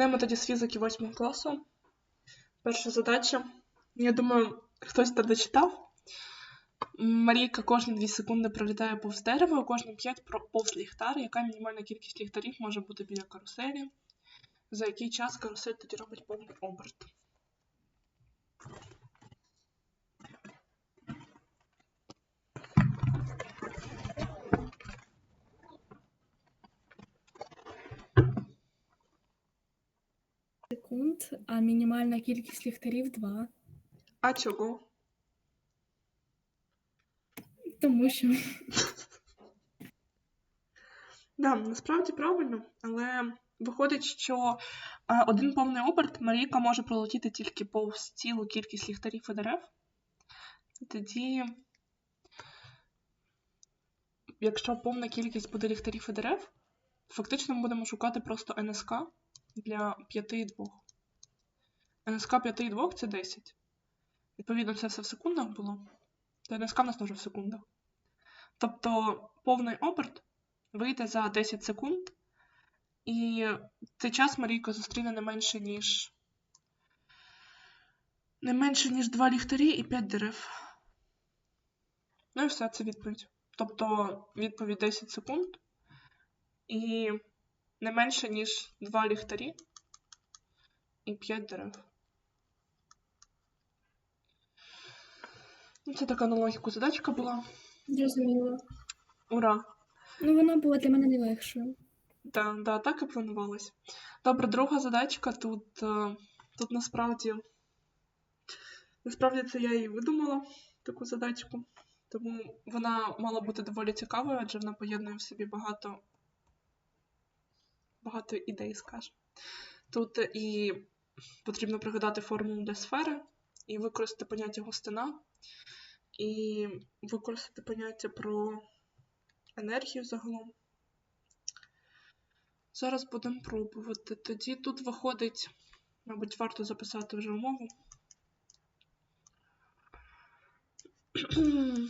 Почнемо тоді з фізики 8 класу. Перша задача. Я думаю, хтось це дочитав. Марійка кожні 2 секунди пролітає повз дерево, кожні 5 повз ліхтар. Яка мінімальна кількість ліхтарів може бути біля каруселі? За який час карусель тоді робить повний оберт? Секунд, а мінімальна кількість ліхтарів 2. А чого? Тому що Да, насправді правильно, але виходить, що е, один повний оберт Марійка може пролетіти тільки повз цілу кількість ліхтарів і дерев. Тоді, якщо повна кількість буде ліхтарів і дерев, фактично ми будемо шукати просто НСК для 5 і 2. НСК 5 і 2 це 10. Відповідно, це все в секундах було. То НСК в нас теж в секундах. Тобто повний оберт вийде за 10 секунд, і цей час Марійка зустріне не менше, ніж не менше, ніж 2 ліхтарі і 5 дерев. Ну і все, це відповідь. Тобто відповідь 10 секунд і не менше, ніж 2 ліхтарі і 5 дерев. Ну, Це така на логіку задачка була. зрозуміло. Ура! Ну, вона була для мене найлегшою. Да, да, так і планувалось. Добре, друга задачка тут, е, тут насправді, насправді це я і видумала таку задачку, тому вона мала бути доволі цікавою, адже вона поєднує в собі багато, багато ідей, скажімо. Тут і потрібно пригадати формулу для сфери, і використати поняття густина, і використати поняття про енергію загалом. Зараз будемо пробувати. Тоді тут виходить, мабуть, варто записати вже умову.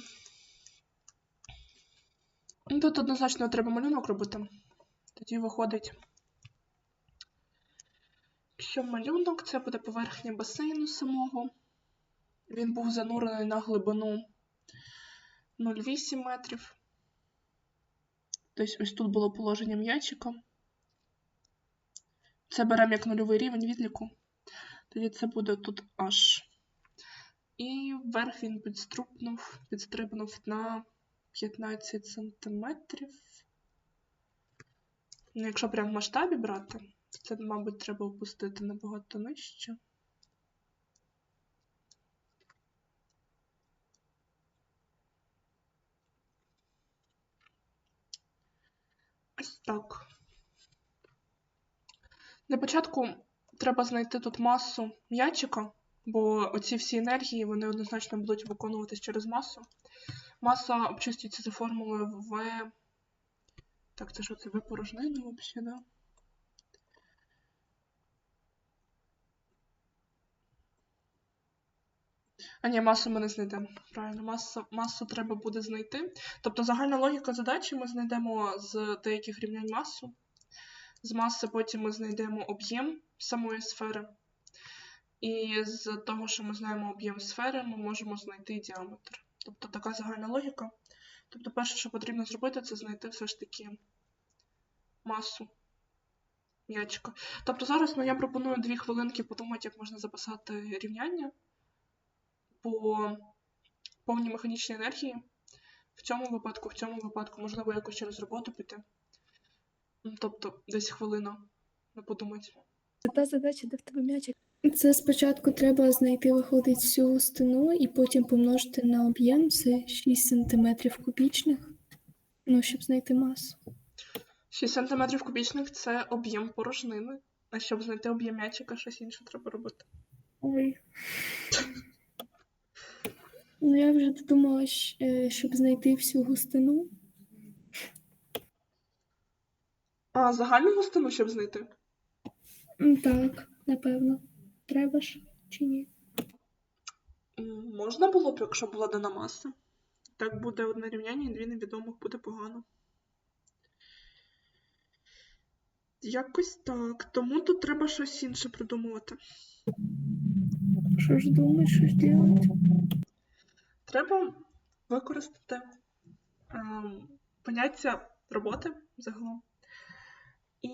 Тут однозначно треба малюнок робити. Тоді виходить, що малюнок це буде поверхня басейну самого. Він був занурений на глибину 0,8 метрів. Тобто ось тут було положення м'ячика. Це беремо як нульовий рівень відліку. Тоді це буде тут H. І вверх він підстрибнув на 15 сантиметрів. Ну, якщо прям в масштабі брати, то це, мабуть, треба опустити набагато нижче. Ось так. Для початку треба знайти тут масу м'ячика, бо оці всі енергії вони однозначно будуть виконуватись через масу. Маса обчистюється за формулою В. Так, це що це В порожнина взагалі, да? А ні, масу ми не знайдемо. Правильно, масу, масу треба буде знайти. Тобто загальна логіка задачі ми знайдемо з деяких рівнянь масу. З маси потім ми знайдемо об'єм самої сфери. І з того, що ми знаємо об'єм сфери, ми можемо знайти діаметр. Тобто така загальна логіка. Тобто, перше, що потрібно зробити, це знайти все ж таки масу м'ячика. Тобто зараз ну, я пропоную дві хвилинки подумати, як можна записати рівняння по повній механічній енергії. В цьому випадку, в цьому випадку, можливо, якось через роботу піти. Ну, Тобто десь хвилина на подумати. Та задача, де в тебе м'ячик? Це спочатку треба знайти, виходить, всю густину і потім помножити на об'єм, це 6 см кубічних, ну, щоб знайти масу. 6 см кубічних це об'єм порожнини. А щоб знайти об'єм м'ячика, щось інше треба робити. Ой. Ну, я вже додумала, е, щоб знайти всю густину. А загальну густину, щоб знайти? Так, напевно. Треба ж чи ні? Можна було б, якщо була дана маса. Так буде одне рівняння і дві невідомих буде погано. Якось так. Тому тут треба щось інше придумувати. Що ж думаєш, що ж делать? Треба використати ем, поняття роботи загалом. І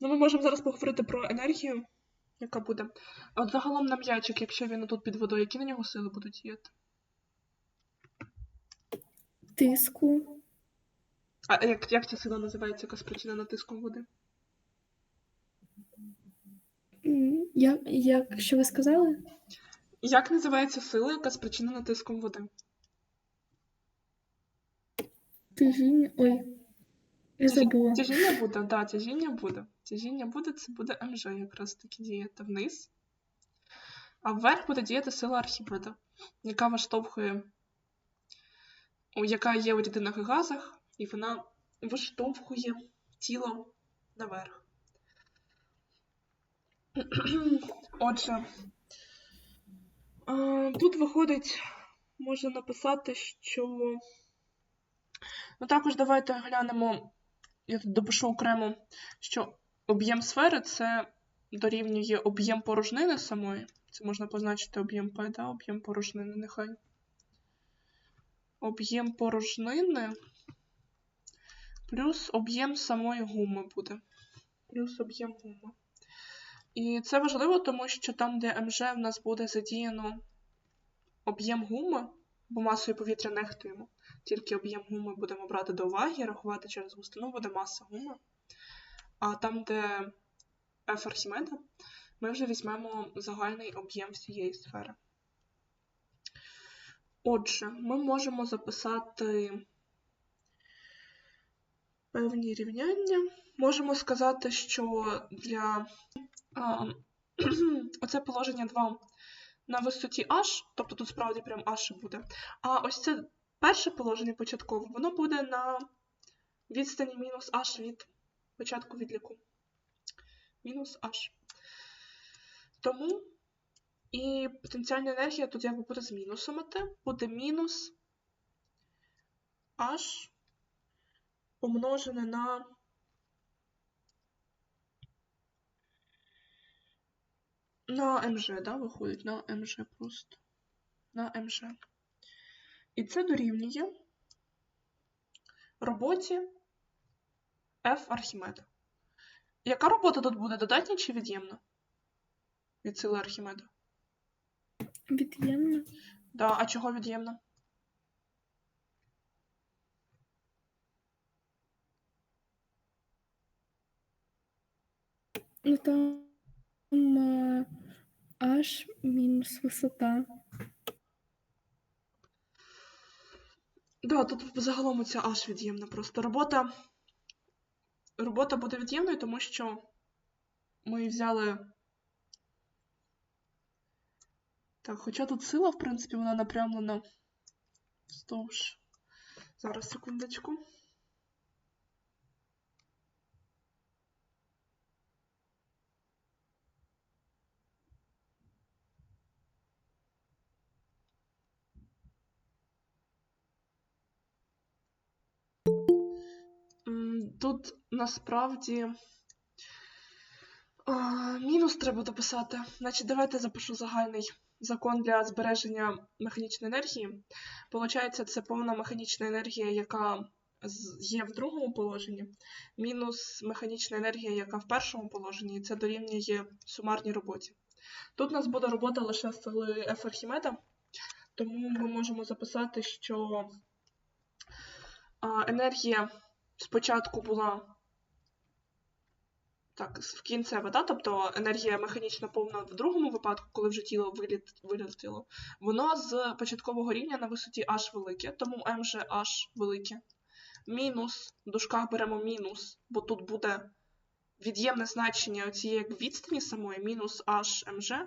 ну, ми можемо зараз поговорити про енергію, яка буде. А От загалом на м'ячик, якщо він тут під водою, які на нього сили будуть діяти? Тиску. А як, як ця сила називається, яка спричинена тиском води? Як, як що ви сказали? Як називається сила, яка спричинена тиском води? Тяжіння. Ой. Я забула. Тяжіння буде, так, да, тяжіння буде. Тяжіння буде, це буде МЖ якраз таки діяти вниз. А вверх буде діяти сила Архімеда, яка виштовхує, яка є у рідинах і газах, і вона виштовхує тіло наверх. Отже, тут виходить, можна написати, що. Ну також давайте глянемо, я тут допишу окремо, що об'єм сфери це дорівнює об'єм порожнини самої. Це можна позначити об'єм P, да? об'єм порожнини, нехай. Об'єм порожнини плюс об'єм самої гуми буде. Плюс об'єм гуми. І це важливо, тому що там, де МЖ, в нас буде задіяно об'єм гуми, бо масою повітря нехтуємо. Тільки об'єм гуми будемо брати до уваги, рахувати через густину буде маса гуми. А там, де F Архімеда, ми вже візьмемо загальний об'єм всієї сфери. Отже, ми можемо записати певні рівняння. Можемо сказати, що для а, оце положення 2 на висоті h, тобто тут справді прям h буде. А ось це перше положення початкове, воно буде на відстані мінус h від початку відліку. Мінус h. Тому і потенціальна енергія тут якби буде з мінусом іти, буде мінус h помножене на на МЖ, да, виходить, на МЖ просто. На МЖ. І це дорівнює роботі F Архімеда. Яка робота тут буде? Додатня чи від'ємна? Від сили Архімеда? Від'ємно. Да, а чого від'ємна? Ну там а, аж мінус висота. Да, тут загалом ця аж від'ємна просто. Робота. Робота буде від'ємною, тому що ми взяли. Так, хоча тут сила, в принципі, вона напрямлена вздовж. Зараз, секундочку. Тут насправді мінус треба дописати. Значить, давайте запишу загальний закон для збереження механічної енергії. Получається, це повна механічна енергія, яка є в другому положенні, мінус механічна енергія, яка в першому положенні, і це дорівнює сумарній роботі. Тут у нас буде робота лише з F Архімеда, тому ми можемо записати, що енергія спочатку була так, в кінцева, да? тобто енергія механічно повна в другому випадку, коли вже тіло виліт, вилетіло, воно з початкового рівня на висоті h велике, тому m же h велике. Мінус, в дужках беремо мінус, бо тут буде від'ємне значення цієї відстані самої, мінус h mg.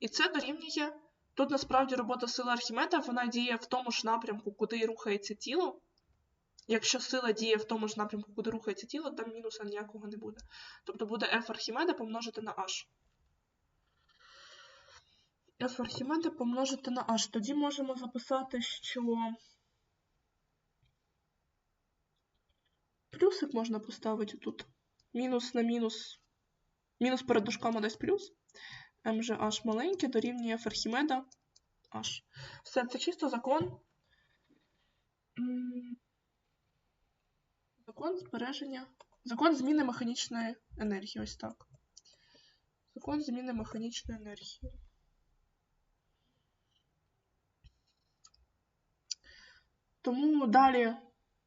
І це дорівнює. Тут насправді робота сили Архімеда, вона діє в тому ж напрямку, куди рухається тіло. Якщо сила діє в тому ж напрямку, куди рухається тіло, там мінуса ніякого не буде. Тобто буде F Архімеда помножити на H. F Архімеда помножити на H. Тоді можемо записати, що плюсик можна поставити тут. Мінус на мінус. Мінус перед дужками дасть плюс. М H маленьке дорівнює F Архімеда H. Все, це чисто закон. Закон збереження. Закон зміни механічної енергії. Ось так. Закон зміни механічної енергії. Тому далі,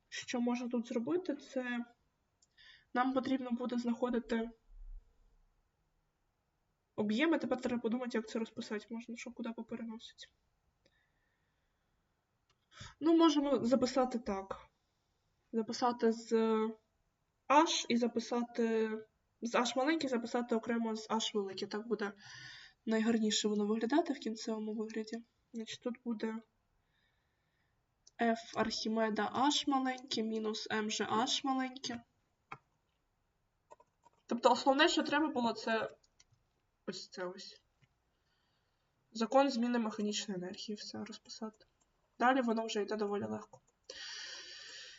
що можна тут зробити, це нам потрібно буде знаходити об'єми. Тепер треба подумати, як це розписати можна, що куди попереносить. Ну, можемо записати так. Записати з H і записати з H маленький, записати окремо з H великий. Так буде найгарніше воно виглядати в кінцевому вигляді. Значить, тут буде F Архімеда H маленьке мінус M H маленьке. Тобто основне, що треба було, це ось це ось. Закон зміни механічної енергії, все розписати. Далі воно вже йде доволі легко.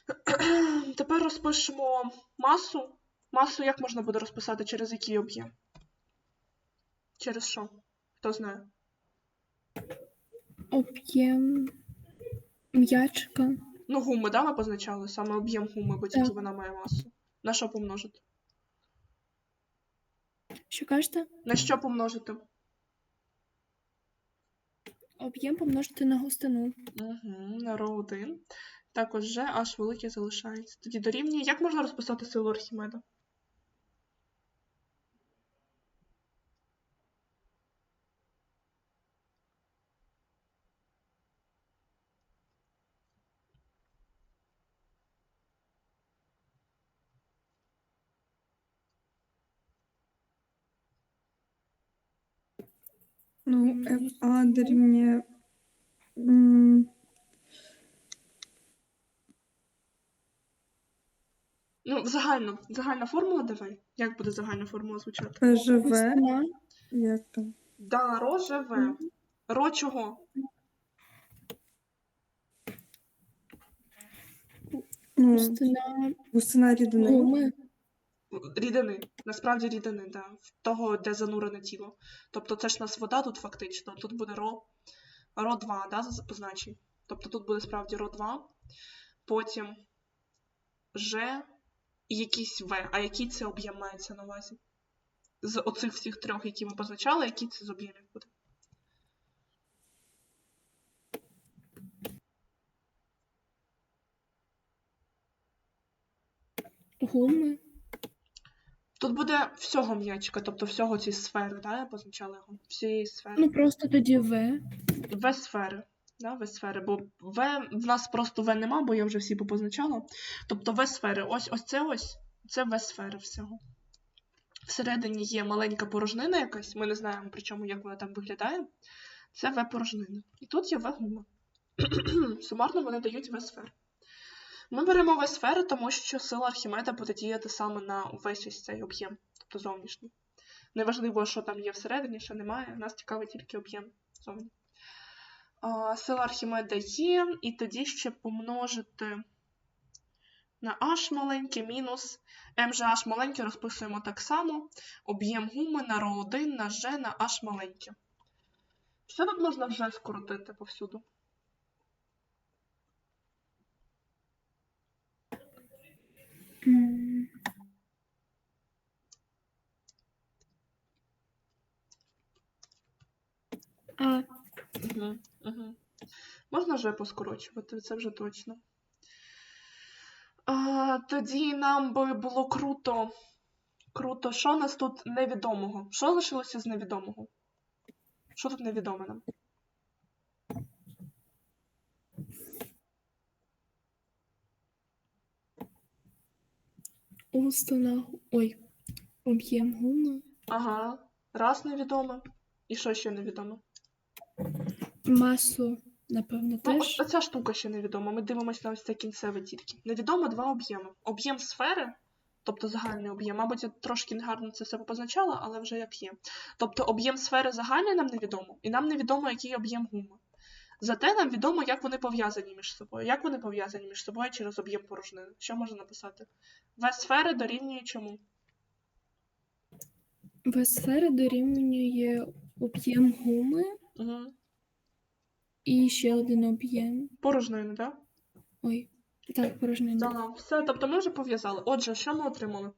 Тепер розпишемо масу. Масу як можна буде розписати, через який об'єм? Через що? Хто знає? Об'єм м'ячика. Ну, гуми, да, ми позначали? Саме об'єм гуми, бо тільки вона має масу. На що помножити? Що кажете? На що помножити? Об'єм помножити на густину. Угу, на ро 1. Також же аж велике залишається. Тоді дорівнює. Як можна розписати силу Архімеда? Ну, FA дорівнює. Ну, загально, загальна формула давай. Як буде загальна формула звучати? Густина. Як там? Да, ро живе. Ро чого? Ну, Густина густина рідини. гуми. Рідини. Насправді рідини, да. Того, де занурене тіло. Тобто це ж у нас вода тут фактично. Тут буде ро, ро 2, да, позначень. Тобто тут буде справді ро 2. Потім Ж і якийсь В. А який це об'єм мається на увазі? З оцих всіх трьох, які ми позначали, який це з об'ємів буде? Гуми. Тут буде всього м'ячика, тобто всього цієї сфери, да, я позначала його. Всієї сфери. Ну просто тоді В. В сфери. Да, В сфери. Бо В в нас просто В нема, бо я вже всі попозначала. Тобто В сфери. Ось ось це ось. Це В сфери всього. Всередині є маленька порожнина якась, ми не знаємо, причому як вона там виглядає. Це В порожнина. І тут є В гума. Сумарно вони дають В сфери. Ми беремо В сфери, тому що сила Архімеда буде діяти саме на увесь ось цей об'єм, тобто зовнішній. Неважливо, що там є всередині, що немає, нас цікавить тільки об'єм зовні. Сила Архімеда є, і тоді ще помножити на h маленьке мінус m же h маленьке розписуємо так само. Об'єм гуми на ро 1 на g на h маленьке. Що тут можна вже скоротити повсюду? А, Угу, угу. Можна вже поскорочувати, це вже точно. А, тоді нам би було круто. Круто, що у нас тут невідомого? Що лишилося з невідомого? Що тут невідоме нам? густина. Ой. Об'єм гуми. Ага, раз невідоме. І що ще невідоме? Масу, напевно, Ну, теж. от, оця штука ще невідома. Ми дивимося на ось це кінцеве тільки. Невідомо два об'єми. Об'єм сфери, тобто загальний об'єм. Мабуть, я трошки негарно це все позначала, але вже як є. Тобто об'єм сфери загальний нам невідомо, і нам невідомо, який об'єм гуми. Зате нам відомо, як вони пов'язані між собою. Як вони пов'язані між собою через об'єм порожнини. Що можна написати? В сфери дорівнює чому? В сфери дорівнює об'єм гуми Угу. І ще один об'єм. Порожнини, так? Ой, так, порожнина. Так, все, тобто ми вже пов'язали. Отже, що ми отримали?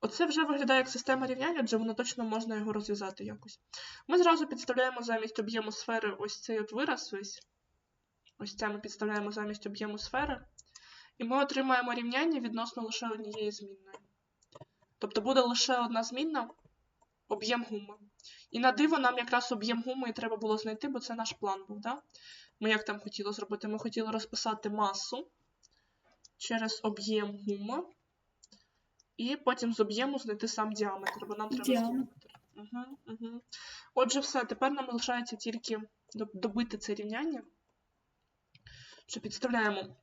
Оце вже виглядає як система рівняння, адже воно точно можна його розв'язати якось. Ми зразу підставляємо замість об'єму сфери ось цей от вираз весь. Ось це ми підставляємо замість об'єму сфери. І ми отримаємо рівняння відносно лише однієї змінної. Тобто буде лише одна змінна об'єм гуми. І на диво нам якраз об'єм гуми і треба було знайти, бо це наш план був. Да? Ми як там хотіли зробити? Ми хотіли розписати масу через об'єм гуми. І потім з об'єму знайти сам діаметр, бо нам треба Діаметр. Угу, угу. Отже, все, тепер нам лишається тільки добити це рівняння Що підставляємо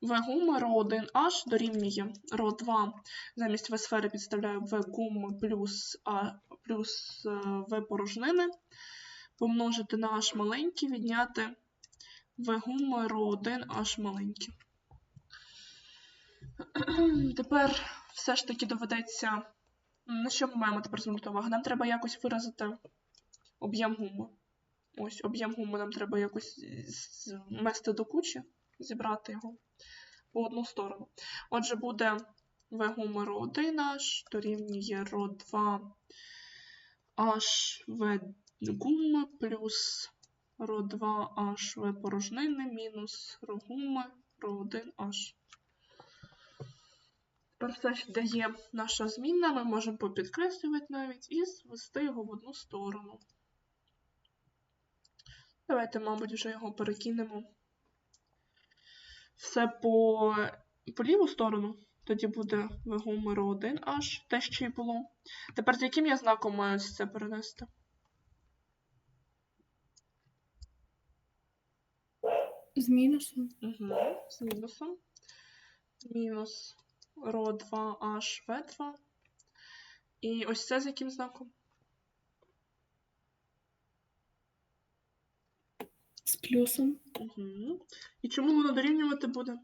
В гуми ρ1h дорівнює ρ2. Замість В сфери підставляю В гуми плюс, а, плюс е, В порожнини. Помножити на h маленький, відняти В гуми ρ1h маленький. Тепер все ж таки доведеться. На що ми маємо тепер звернути увагу? Нам треба якось виразити об'єм гуми. Ось об'єм гуми нам треба якось е, вмести докучі, зібрати його по одну сторону. Отже, буде В гуми ро 1 h дорівнює ро 2 h В гуми плюс ро 2 h В порожнини мінус ро гуми ро 1 h Тепер все що дає наша зміна. ми можемо попідкреслювати навіть і звести його в одну сторону. Давайте, мабуть, вже його перекинемо все по, по ліву сторону. Тоді буде вагомер 1 аж те, що й було. Тепер з яким я знаком маю це перенести? З мінусом. Угу, з мінусом. Мінус ро2 аж В2. І ось це з яким знаком? З плюсом. Угу. І чому воно дорівнювати буде?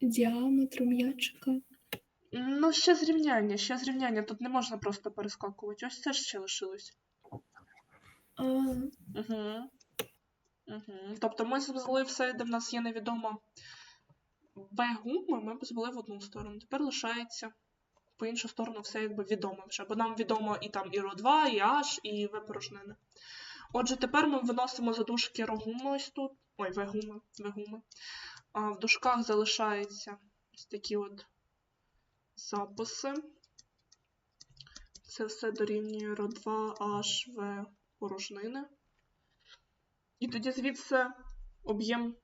Діаметр м'ячика. Ну, ще зрівняння, ще зрівняння. Тут не можна просто перескакувати. Ось це ж ще лишилось. А, Угу. Угу. Тобто ми звели все, де в нас є невідома В гуми, ми б звели в одну сторону. Тепер лишається по іншу сторону все якби відоме вже. Бо нам відомо і там і РО2, і H, і В порожнини. Отже, тепер ми виносимо за дужки рогуми ось тут. Ой, В-гуми, В-гуми. А в дужках залишаються ось такі от записи. Це все дорівнює РО2, H, В порожнини. І тоді звідси об'єм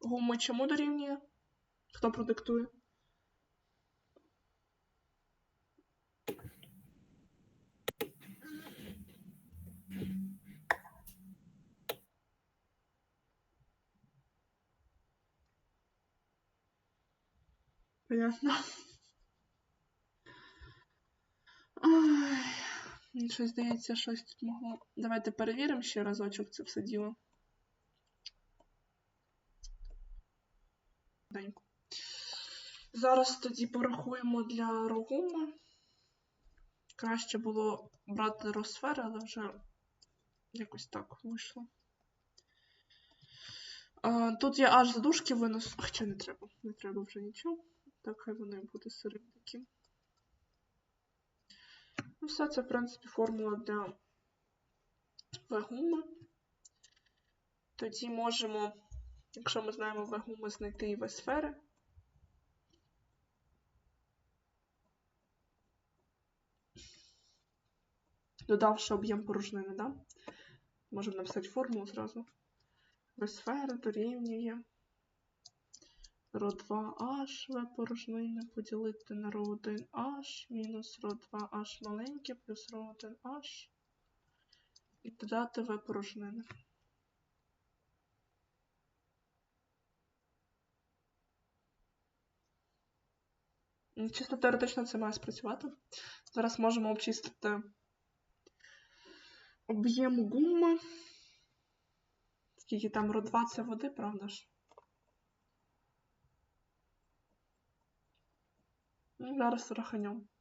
гуми чому дорівнює? Хто продиктує? Понятно. Ой, щось здається, щось тут могло. Давайте перевіримо ще разочок це все діло. Деньку. Зараз тоді порахуємо для рогуми. Краще було брати росфери, але вже якось так вийшло. А, тут я аж задушки винесу. Хоча не треба, не треба вже нічого. Так, хай вони сирим таким. Ну, все це, в принципі, формула для вегуми. Тоді можемо, якщо ми знаємо вегуми, знайти і В-сфери. Додавши об'єм порожнини, да? Можемо написати формулу зразу. В-сфера дорівнює ро2h В порожнини поділити на ро1h мінус ро2h маленьке плюс ро1h і додати В порожнини. Чисто теоретично це має спрацювати. Зараз можемо обчистити об'єм гуми. Скільки там ро 2 це води, правда ж? Ну, Зараз раханем.